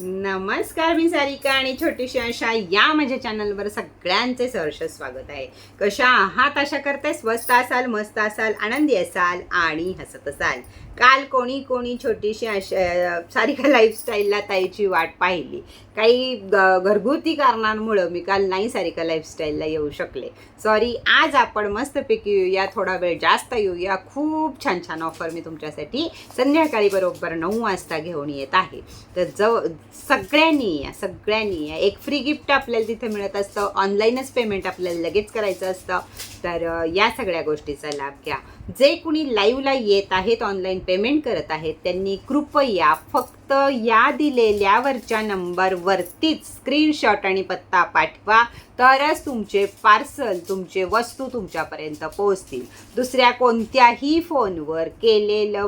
नमस्कार मी सारिका आणि छोटीशी अशा या माझ्या चॅनलवर सगळ्यांचे सहर्ष स्वागत आहे. कशा आहात? आशा करताय स्वस्त असाल मस्त असाल आनंदी असाल आणि हसत असाल. काल कोणी कोणी छोटीशी अशा सारिका लाईफस्टाईलला ताईची वाट पाहिली. काही घरगुती कारणांमुळं मी काल नाही सारिका लाईफस्टाईलला येऊ शकले. सॉरी आज आपण मस्तपैकी येऊया थोडा वेळ जास्त येऊया. खूप छान छान ऑफर मी तुमच्यासाठी संध्याकाळी बरोबर नऊ वाजता घेऊन येत आहे. तर जव सगळ्यांनी या सगळ्यांनी. या एक फ्री गिफ्ट आपल्याला तिथे मिळत असतं. ऑनलाईनच पेमेंट आपल्याला लगेच करायचं असतं. तर या सगळ्या गोष्टीचा लाभ घ्या. जे कुणी लाईव्हला येत आहेत ऑनलाईन पेमेंट करत आहेत त्यांनी कृपया फक्त या दिलेल्यावरच्या नंबरवरतीच स्क्रीनशॉट आणि पत्ता पाठवा. तरच तुमचे पार्सल तुमचे वस्तू तुमच्यापर्यंत पोहोचतील. दुसऱ्या कोणत्याही फोनवर केलेलं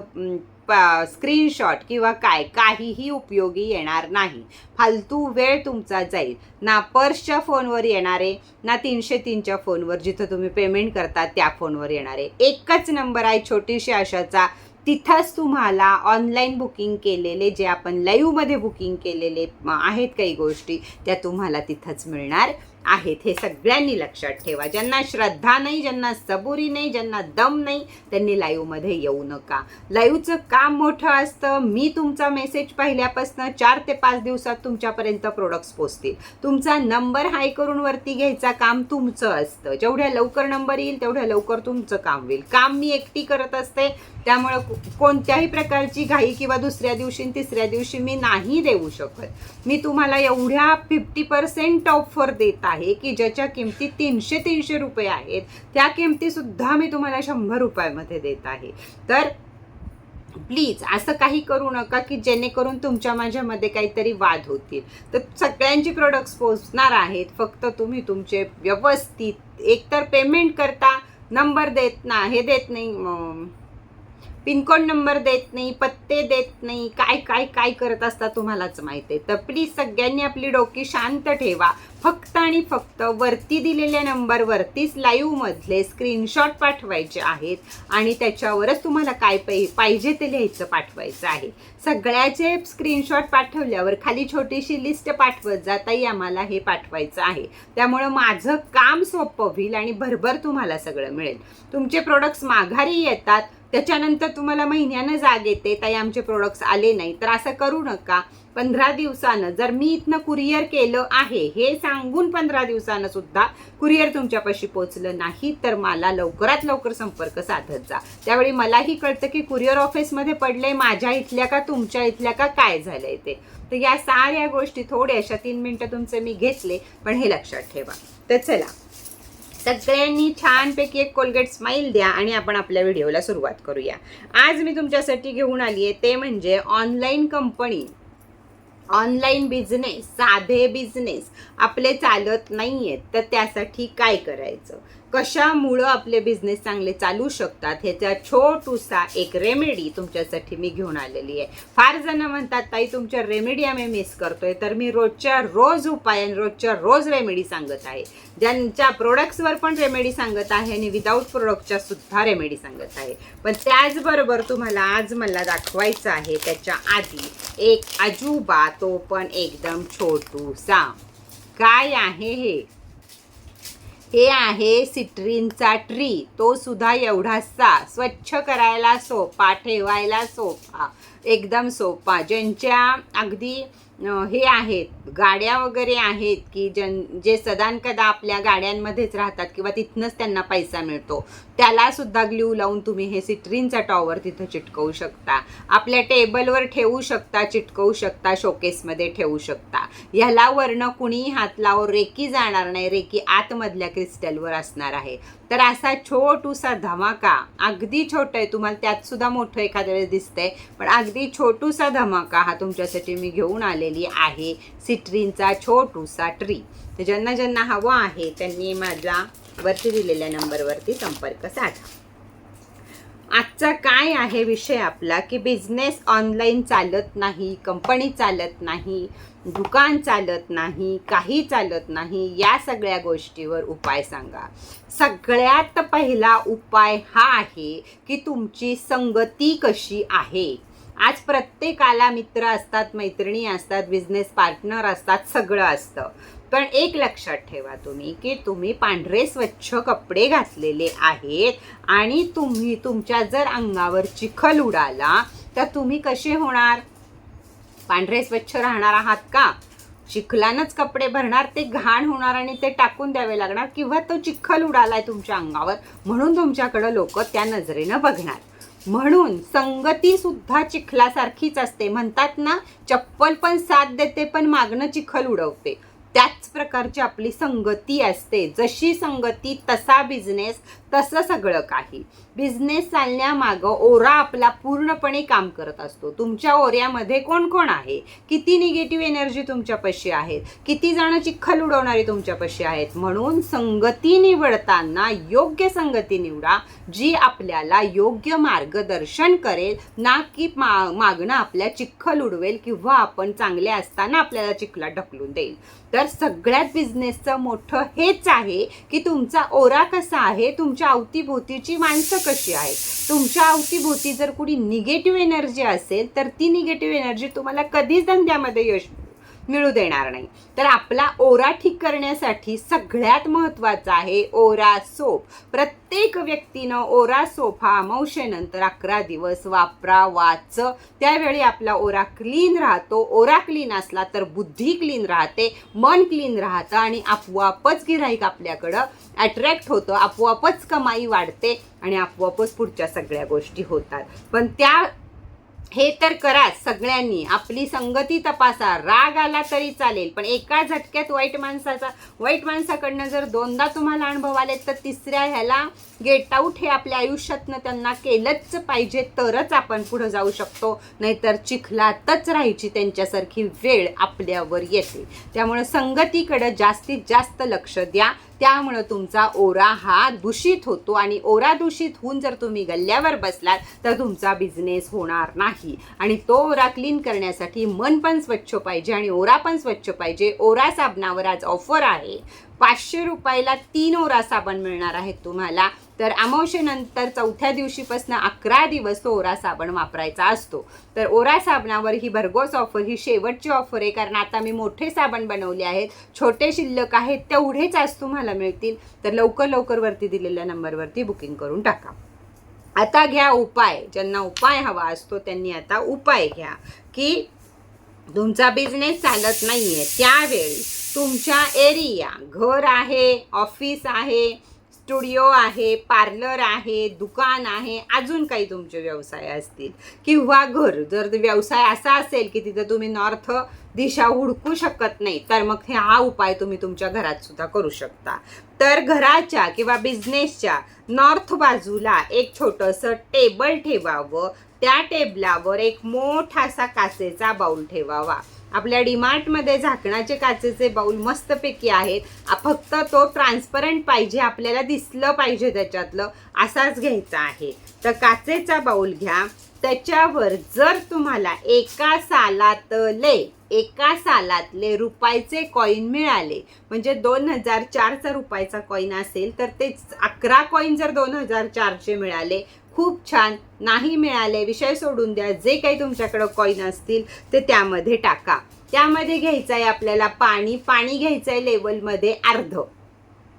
स्क्रीनशॉट किंवा काय काहीही उपयोगी येणार नाही. फालतू वेळ तुमचा जाईल. ना पर्सच्या फोनवर येणारे ना तीनशे तीनच्या फोनवर जिथं तुम्ही पेमेंट करता त्या फोनवर येणारे. एकच नंबर आहे छोटीशी आशाचा तिथंच तुम्हाला ऑनलाईन बुकिंग केलेले जे आपण लाईव्हमध्ये बुकिंग केलेले आहेत काही गोष्टी त्या तुम्हाला तिथंच मिळणार आहेत. हे सगळ्यांनी लक्षात ठेवा. ज्यांना श्रद्धा नाही ज्यांना सबुरी नाही ज्यांना दम नाही त्यांनी लाईव्हमध्ये येऊ नका. लाईव्हचं काम मोठं असतं. मी तुमचा मेसेज पाहिल्यापासून चार ते पाच दिवसात तुमच्यापर्यंत प्रोडक्ट्स पोचतील. तुमचा नंबर हाय करून वरती घ्यायचा काम तुमचं असतं. जेवढ्या लवकर नंबर येईल तेवढ्या लवकर तुमचं काम होईल. काम मी एकटी करत असते त्यामुळं कोणत्याही प्रकारची घाई किंवा दुसऱ्या दिवशी तिसऱ्या दिवशी मी नाही देऊ शकत. मी तुम्हाला एवढ्या फिफ्टी पर्सेंट ऑफर देत आहे की ज्याच्या किमती तीनशे तीनशे रुपये आहेत त्या किमतीसुद्धा मी तुम्हाला शंभर रुपयामध्ये देत आहे. तर प्लीज असं काही करू नका की जेणेकरून तुमच्या माझ्यामध्ये काहीतरी वाद होतील. तर सगळ्यांची प्रोडक्ट्स पोचणार आहेत. फक्त तुम्ही तुमचे व्यवस्थित एकतर पेमेंट करता नंबर देत ना हे देत नाही पिनकोड नंबर देत नाही पत्ते देत नाही काय काय काय करत असता तुम्हालाच माहिती आहे. तर प्लीज सगळ्यांनी आपली डोकी शांत ठेवा. फक्त आणि फक्त वरती दिलेल्या नंबरवरतीच लाईव्हमधले स्क्रीनशॉट पाठवायचे आहेत आणि त्याच्यावरच तुम्हाला काय पाहि पाहिजे ते लिहायचं पाठवायचं आहे. सगळ्याचे स्क्रीनशॉट पाठवल्यावर खाली छोटीशी लिस्ट पाठवत जाताही आम्हाला हे पाठवायचं आहे. त्यामुळं माझं काम सोपं होईल आणि भरभर तुम्हाला सगळं मिळेल. तुमचे प्रोडक्ट्स माघारी येतात त्याच्यानंतर तुम्हाला महिन्यानं जाग येते ताई आमचे प्रोडक्ट्स आले नाही. तर असं करू नका. पंधरा दिवसानं जर मी इथनं कुरिअर केलं आहे हे सांगून पंधरा दिवसानं सुद्धा कुरिअर तुमच्यापाशी पोचलं नाही तर मला लवकरात लवकर संपर्क साधत जा. त्यावेळी मलाही कळतं की कुरिअर ऑफिसमध्ये पडले माझ्या इथल्या का तुमच्या इथल्या का काय झालंय ते. तर या साऱ्या गोष्टी थोड्याशा तीन मिनटं तुमचे मी घेतले पण हे लक्षात ठेवा. तर चला सगळ्यांनी छानपैकी एक कोलगेट स्माईल द्या आणि आपण आपल्या व्हिडिओला सुरुवात करूया. आज मी तुमच्यासाठी घेऊन आली आहे ते म्हणजे ऑनलाईन कंपनी ऑनलाईन बिझनेस साधे बिझनेस आपले चालत नाही आहेत तर त्यासाठी काय करायचं? कशामुळं आपले बिझनेस चांगले चालू शकतात ह्याचा छोटूसा एक रेमेडी तुमच्यासाठी मी घेऊन आलेली आहे. फार जण म्हणतात ताई तुमच्या रेमेडी आम्ही मिस करतोय. तर मी रोजच्या रोज उपाय आणि रोजच्या रोज रेमेडी सांगत आहे. ज्यांच्या प्रोडक्ट्सवर पण रेमेडी सांगत आहे आणि विदाऊट प्रोडक्टच्या सुद्धा रेमेडी सांगत आहे. पण त्याचबरोबर तुम्हाला आज मला दाखवायचं आहे त्याच्या आधी एक अजूबा तो पण एकदम छोटूसा. काय आहे हे? हे आहे सिट्रीनचा ट्री. तो सुद्धा एवढासा स्वच्छ करायला सोपा ठेवायला सोपा एकदम सोपा. ज्यांच्या अगदी हे आहेत. गाड्या वगैरे आहेत की जन जे सदानकदा आपल्या गाड्यांमध्येच राहतात किंवा तिथनंच त्यांना पैसा मिळतो. त्याला सुद्धा ग्ल्यू लावून तुम्ही हे सिट्रीनचा टॉवर तिथं चिटकवू शकता. आपल्या टेबलवर ठेवू शकता चिटकवू शकता शोकेसमध्ये ठेवू शकता. ह्याला वर्ण कुणीही हात लावून रेकी जाणार नाही. रेकी आतमधल्या क्रिस्टलवर असणार आहे. तर असा छोटूसा धमाका अगदी छोटं आहे तुम्हाला त्यात सुद्धा मोठं एखाद्या वेळेस दिसतंय पण अगदी छोटूसा धमाका हा तुमच्यासाठी मी घेऊन आले आलेली आहे. सिट्रीनचा छोटूसा ट्री तर ज्यांना ज्यांना हवा आहे त्यांनी माझ्या वरती दिलेल्या नंबरवरती संपर्क साधा. आजचा काय आहे विषय आपला? की बिझनेस ऑनलाईन चालत नाही कंपनी चालत नाही दुकान चालत नाही काही चालत नाही या सगळ्या गोष्टीवर उपाय सांगा. सगळ्यात पहिला उपाय हा आहे की तुमची संगती कशी आहे? आज प्रत्येकाला मित्र असतात मैत्रिणी असतात बिझनेस पार्टनर असतात सगळं असतं. पण एक लक्षात ठेवा तुम्ही की तुम्ही पांढरे स्वच्छ कपडे घातलेले आहेत आणि तुम्ही तुमच्या जर अंगावर चिखल उडाला तर तुम्ही कसे होणार? पांढरे स्वच्छ राहणार आहात का? चिखलानच कपडे भरणार ते घाण होणार आणि ते टाकून द्यावे लागणार किंवा तो चिखल उडालाय तुमच्या अंगावर म्हणून तुमच्याकडं लोक त्या नजरेनं बघणार. म्हणून संगती सुद्धा चिखलासारखीच असते. म्हणतात ना चप्पल पण साथ देते पण मागणं चिखल उडवते. त्याच प्रकारची आपली संगती असते. जशी संगती तसा बिझनेस तसं सगळं काही. बिझनेस चालण्यामागं ओरा आपला पूर्णपणे काम करत असतो. तुमच्या ओऱ्यामध्ये कोण कोण आहे? किती निगेटिव्ह एनर्जी तुमच्यापाशी आहेत? किती जण चिखल उडवणारी तुमच्यापाशी आहेत? म्हणून संगती निवडताना योग्य संगती निवडा जी आपल्याला योग्य मार्गदर्शन करेल ना की मा मागणं आपल्या चिखल उडवेल किंवा आपण चांगले असताना आपल्याला चिखलात ढकलून देईल. तर सगळ्यात बिझनेसचं मोठं हेच आहे की तुमचा ओरा कसा आहे तुमच्या तुमच्या अवतीभोवतीची माणसं कशी आहेत? तुमच्या अवतीभोवती जर कुणी निगेटिव्ह एनर्जी असेल तर ती निगेटिव्ह एनर्जी तुम्हाला कधीच धंद्यामध्ये यश मिळू देणार नाही. तर आपला ओरा ठीक करण्यासाठी सगळ्यात महत्त्वाचा आहे ओरा सोप. प्रत्येक व्यक्तीनं ओरा सोप हा अमावशेनंतर अकरा दिवस वापरा वाच त्यावेळी आपला ओरा क्लीन राहतो. ओरा क्लीन असला तर बुद्धी क्लीन राहते मन क्लीन राहतं आणि आपोआपच गिराईक आपल्याकडं अट्रॅक्ट होतं आपोआपच कमाई वाढते आणि आपोआपच पुढच्या सगळ्या गोष्टी होतात. पण त्या हे तर कराच सगळ्यांनी. आपली संगती तपासा. राग आला तरी चालेल पण एका झटक्यात वाईट माणसाचा वाईट माणसाकडनं जर दोनदा तुम्हाला अनुभव आले तर तिसऱ्या ह्याला गेट आऊट हे आपल्या आयुष्यातनं त्यांना केलंच पाहिजे तरच आपण पुढं जाऊ शकतो. नाहीतर चिखलातच राहायची त्यांच्यासारखी वेळ आपल्यावर येते. त्यामुळे संगतीकडं जास्तीत जास्त लक्ष द्या. त्यामुळं तुमचा ओरा हा दूषित होतो आणि ओरा दूषित होऊन जर तुम्ही गल्ल्यावर बसलात तर तुमचा बिझनेस होणार नाही. आणि तो ओरा क्लीन करण्यासाठी मन पण स्वच्छ पाहिजे आणि ओरा पण स्वच्छ पाहिजे. ओरा साबणावर आज ऑफर आहे. पाचशे रुपयाला तीन ओरा साबण मिळणार आहेत तुम्हाला. तर अमावशेनंतर चौथ्या दिवशीपासून अकरा दिवस तो ओरा साबण वापरायचा असतो. तर ओरा साबणावर ही भरघोस ऑफर ही शेवटची ऑफर आहे. कारण आता मी मोठे साबण बनवले आहेत. छोटे शिल्लक आहेत. तेवढेच आज तुम्हाला मिळतील. तर लवकर लवकर वरती दिलेल्या नंबरवरती बुकिंग करून टाका. आता घ्या उपाय. ज्यांना उपाय हवा असतो त्यांनी आता उपाय घ्या. की तुमचा बिझनेस चालत नाही आहे त्यावेळी तुमच्या एरिया घर आहे ऑफिस आहे स्टुडिओ आहे पार्लर आहे दुकान आहे अजून काही तुमचे व्यवसाय असतील. किंवा घर जर व्यवसाय असा असेल की तिथं तुम्ही नॉर्थ दिशा हुडकू शकत नाही तर मग हे हा उपाय तुम्ही तुमच्या घरात सुद्धा करू शकता. तर घराच्या किंवा बिझनेसच्या नॉर्थ बाजूला एक छोटंसं टेबल ठेवावं. त्या टेबलावर एक मोठासा काचेचा बाऊल ठेवावा. आपल्या डीमार्टमध्ये झाकणाचे काचेचे बाऊल मस्तपैकी आहेत. फक्त तो ट्रान्सपरंट पाहिजे आपल्याला दिसलं पाहिजे त्याच्यातलं असाच घ्यायचा आहे. तर काचेचा बाऊल घ्या. त्याच्यावर जर तुम्हाला एका सालातले एका सालातले रुपयाचे कॉईन मिळाले म्हणजे दोन हजार चारचा रुपयाचा कॉईन असेल तर ते अकरा कॉईन जर दोन हजार चारचे मिळाले खूप छान नाही मिळाले. विषय सोडून द्या. जे काही तुमच्याकडं कॉईन असतील ते त्यामध्ये टाका. त्यामध्ये घ्यायचं आहे आपल्याला पाणी. पाणी घ्यायचं आहे लेवलमध्ये अर्ध.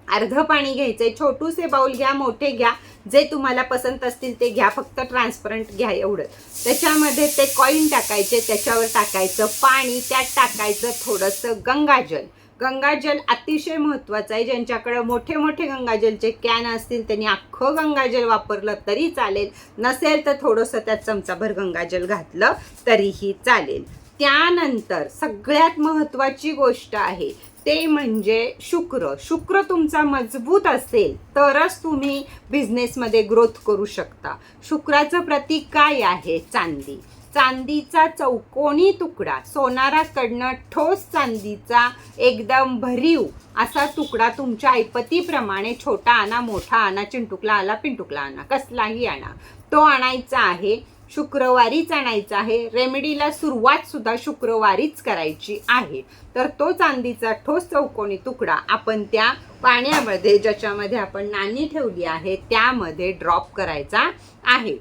अर्ध पाणी घ्यायचं आहे छोटूसे बाऊल घ्या मोठे घ्या. जे तुम्हाला पसंत असतील ते घ्या. फक्त ट्रान्सपरंट घ्या एवढं. त्याच्यामध्ये ते कॉईन टाकायचे. त्याच्यावर टाकायचं पाणी. त्यात टाकायचं थोडंसं गंगाजल. गंगाजल अतिशय महत्त्वाचं आहे. ज्यांच्याकडं मोठे मोठे गंगाजलचे कॅन असतील त्यांनी अख्खं गंगाजल वापरलं तरी चालेल. नसेल तर थोडंसं त्यात चमचाभर गंगाजल घातलं तरीही चालेल. त्यानंतर सगळ्यात महत्त्वाची गोष्ट आहे ते म्हणजे शुक्र. शुक्र तुमचा मजबूत असेल तरच तुम्ही बिझनेसमध्ये ग्रोथ करू शकता. शुक्राचं प्रतीक काय आहे? चांदी. चांदीचा चौकोनी तुकडा सोनाराकडनं ठोस चांदीचा एकदम भरीव असा तुकडा तुमच्या ऐपतीप्रमाणे छोटा आणा मोठा आणा चिंटुकला आला पिंटुकला आणा कसलाही आणा. तो आणायचा आहे शुक्रवारीच आणायचा आहे रेमेडीला सुरुवात सुद्धा शुक्रवारीच करायची आहे. तर तो चांदीचा ठोस चौकोनी तुकडा आपण त्या पाण्यामध्ये ज्याच्यामध्ये आपण नाणी ठेवली आहे त्यामध्ये ड्रॉप करायचा आहे.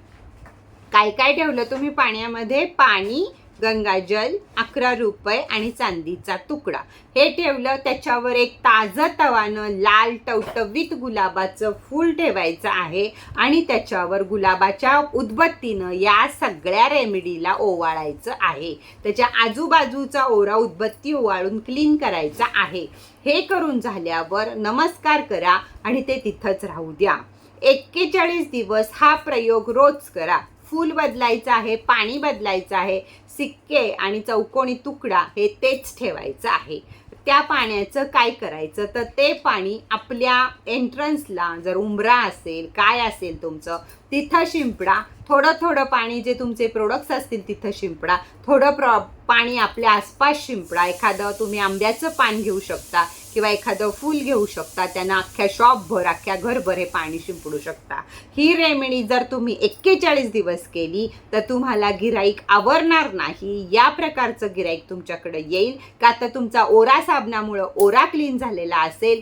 काय काय ठेवलं तुम्ही पाण्यामध्ये? पाणी गंगाजल अकरा रुपये आणि चांदीचा तुकडा. हे ठेवलं त्याच्यावर एक ताजं तवानं लाल टवटवीत गुलाबाचं फूल ठेवायचं आहे आणि त्याच्यावर गुलाबाच्या उदबत्तीनं या सगळ्या रेमेडीला ओवाळायचं आहे. त्याच्या आजूबाजूचा ओरा उदबत्ती ओवाळून क्लीन करायचा आहे. हे करून झाल्यावर नमस्कार करा आणि ते तिथंच राहू द्या. एक्केचाळीस दिवस हा प्रयोग रोज करा. फूल बदलायचं आहे पाणी बदलायचं आहे सिक्के आणि चौकोनी तुकडा हे तेच ठेवायचं आहे. त्या पाण्याचं काय करायचं? तर ते पाणी आपल्या एंट्रन्सला जर उंबरा असेल काय असेल तुमचं तिथं शिंपडा थोडं थोडं पाणी जे तुमचे प्रोडक्ट्स असतील तिथं शिंपडा. थोडं प्र पाणी आपल्या आसपास शिंपडा. एखादं तुम्ही आंब्याचं पान घेऊ शकता किंवा एखादं फूल घेऊ शकता. त्यांना अख्ख्या शॉपभर अख्ख्या घरभर हे पाणी शिंपडू शकता. ही रेमेडी जर तुम्ही एक्केचाळीस दिवस केली तर तुम्हाला गिराईक आवरणार नाही. या प्रकारचं गिराईक तुमच्याकडे येईल. का तर तुमचा ओरा साबणामुळं ओरा क्लीन झालेला असेल.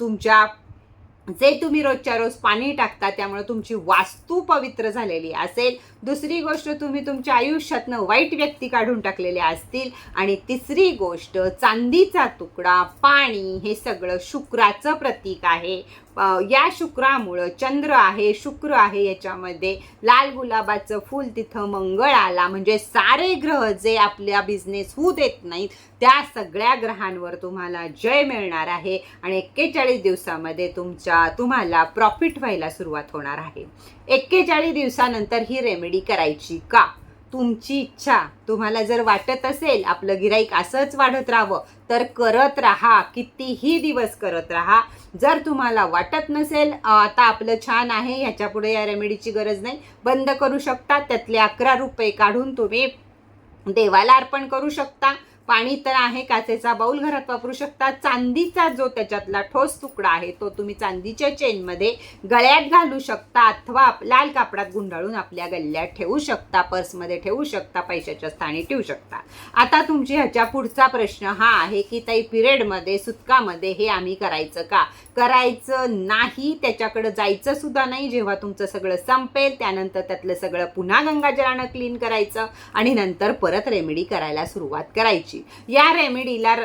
तुमच्या जे तुम्ही रोजच्या रोज पाणी टाकता त्यामुळे तुमची वास्तू पवित्र झालेली असेल. दुसरी गोष्ट तुम्ही तुमच्या आयुष्यातनं वाईट व्यक्ती काढून टाकलेल्या असतील. आणि तिसरी गोष्ट चांदीचा तुकडा पाणी हे सगळं शुक्राचं प्रतीक आहे. या शुक्रामुळं चंद्र आहे शुक्र आहे याच्यामध्ये लाल गुलाबाचं फूल तिथं मंगळ आला. म्हणजे सारे ग्रह जे आपल्या बिझनेस होऊ देत नाहीत त्या सगळ्या ग्रहांवर तुम्हाला जय मिळणार आहे. आणि एक्केचाळीस दिवसामध्ये तुमच्या तुम्हाला प्रॉफिट व्हायला सुरुवात होणार आहे. एक्केचाळीस दिवसानंतर ही रेमेडी करायची का? तुमची इच्छा तुम्हाला जर वाटत असेल आपलं गिराईक असंच वाढत राहावं तर करत राहा कितीही दिवस करत राहा. जर तुम्हाला वाटत नसेल आता आपलं छान आहे ह्याच्यापुढे या रेमेडीची गरज नाही बंद करू शकता. त्यातले अकरा रुपये काढून तुम्ही देवाला अर्पण करू शकता. पाणी तर आहे काचेचा बाऊल घरात वापरू शकता. चांदीचा जो त्याच्यातला ठोस तुकडा आहे तो तुम्ही चांदीच्या चेनमध्ये गळ्यात घालू शकता अथवा लाल कापडात गुंडाळून आपल्या गल्ल्यात ठेवू शकता पर्समध्ये ठेवू शकता पैशाच्या स्थानी ठेवू शकता. आता तुमची ह्याच्या पुढचा प्रश्न हा आहे की ताई पिरियडमध्ये सुतकामध्ये हे आम्ही करायचं का? करायचं नाही त्याच्याकडं जायचं सुद्धा नाही जेव्हा तुमचं सगळं संपेल त्यानंतर त्यातलं सगळं पुन्हा गंगाजलानं क्लीन करायचं आणि नंतर परत रेमेडी करायला सुरुवात करायची. या रेमेडीला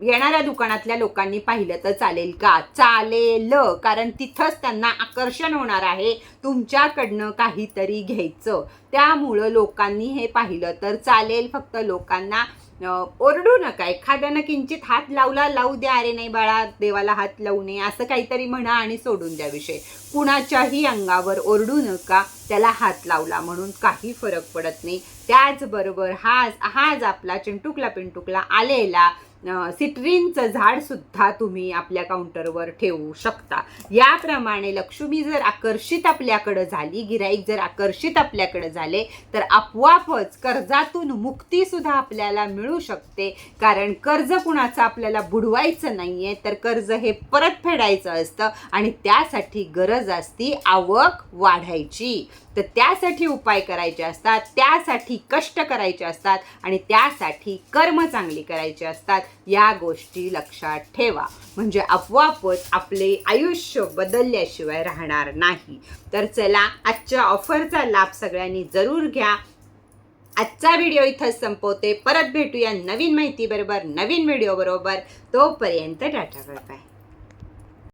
येणाऱ्या दुकानातल्या लोकांनी पाहिलं तर चालेल का? चालेल कारण तिथंच त्यांना आकर्षण होणार आहे तुमच्याकडनं काहीतरी घ्यायचं. त्यामुळं लोकांनी हे पाहिलं तर चालेल. फक्त लोकांना ओरडू नका. एखाद्यानं किंचित हात लावला लावू द्या अरे नाही बाळा देवाला हात लावू नये. असं काहीतरी म्हणा आणि सोडून द्या विषय. कुणाच्याही अंगावर ओरडू नका त्याला हात लावला म्हणून काही फरक पडत नाही. त्याचबरोबर हा हाच आपला चिंटुकला पिंटुकला आलेला सिट्रिनचं झाड सुद्धा तुम्ही आपल्या काउंटरवर ठेवू शकता. याप्रमाणे लक्ष्मी जर आकर्षित आपल्याकडं झाली गिराईक जर आकर्षित आपल्याकडे झाले तर आपोआपच कर्जातून मुक्ती सुद्धा आपल्याला मिळू शकते. कारण कर्ज कुणाचं आपल्याला बुडवायचं नाही आहे तर कर्ज हे परत फेडायचं असतं आणि त्यासाठी गरज असती आवक वाढायची. तर त्यासाठी उपाय करायचे असतात त्यासाठी कष्ट करायचे असतात आणि त्यासाठी कर्म चांगली करायचे असतात. या गोष्टी लक्षात ठेवा. म्हणजे आपोआपच आपले आयुष्य बदलल्याशिवाय राहणार नाही. तर चला आजच्या ऑफरचा लाभ सगळ्यांनी जरूर घ्या. आजचा व्हिडिओ इथंच संपवते. परत भेटूया नवीन माहितीबरोबर नवीन व्हिडिओबरोबर तोपर्यंत टाटा बाय.